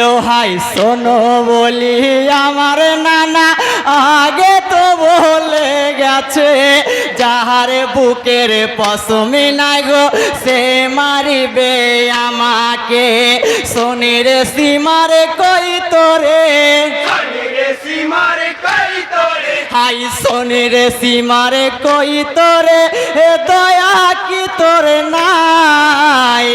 ও high শোনো বলি আমার নানা আগে তো বলে গেছে যাহার বুকের পশমি নাই গো সে মারিবে আমাকে। সোনের সীমারে কই তোরে হাই সোনের সীমারে কই তোরে এ দয়া কি তোরে নাই?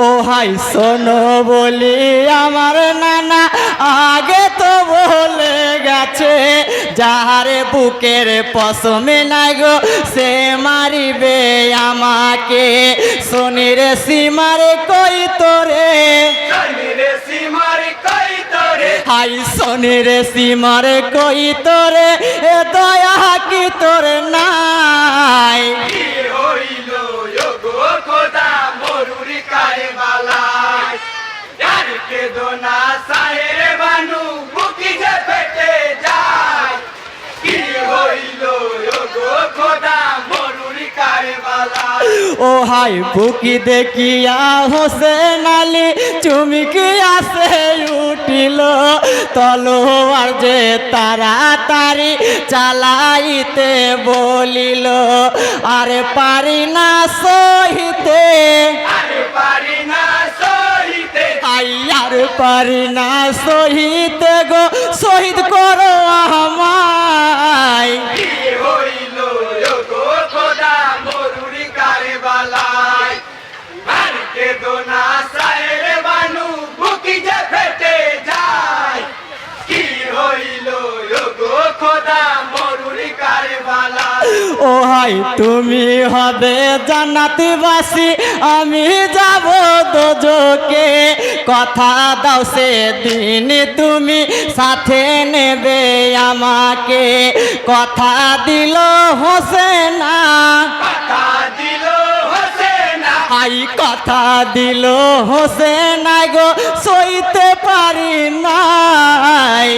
ও হাই শোনো বলি আমার নানা আগে তো বলে গেছে যাহারে বুকের পশমে নাই গো সে মারিবে আমাকে। শনির সীমারে কই তোরে? হাই শনির সীমারে কই তোরে? এ দয়া কি তোর নাই সাহেরে বানু বুকি যে ফেটে যায় কি হইল গো খোদা মরুরি কারে বালা ও হাই বুকি দেখিয়া হোসেন আলী চুমকি আসে উঠিল। তলোয়ার যে তাড়াতাড়ি চালাইতে বলিল আরে পারি না সহিতে। পারি না সহিতে। আই আর পারি না সহিতে গো শহীদ করো আমায়। হাই তুমি হবে জান্নাতিবাসী, আমি যাব দোজকে। কথা দাও সে দিন তুমি, সাথে নেবে আমাকে। কথা দিল হোসেনা। কথা দিল হোসেনা আই কথা দিল হোসেনা গো, সইতে পারি নাই।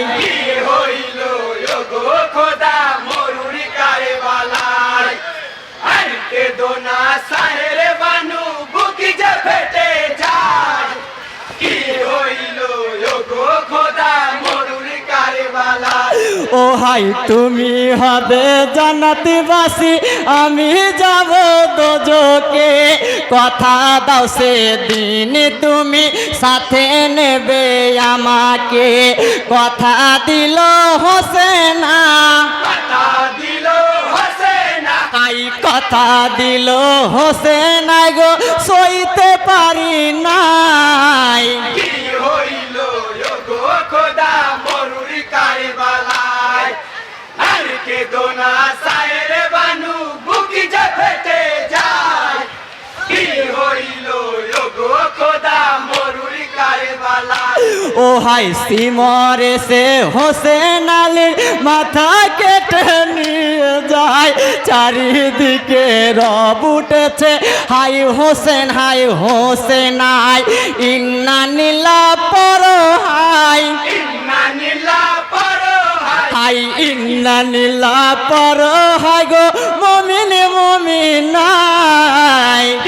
ও হাই তুমি হবে জান্নাতিবাসী, আমি যাব দোজকে। কথা দাও সে দিন তুমি, সাথে নেবে আমাকে। কথা দিল হোসেনা। কথা দিল হোসেনা গো, সইতে পারি নাই। হাই সিমর সে হোসেন আলীর মাথা কেটে নিয়ে যায়। চারিদিকে রব উঠেছে। হাই হোসেন হাই হোসেন, আই। ইন্না নীলা পর হাই। হাই, ইন্না নীলা পর হাই গো। মমিন মমিনাই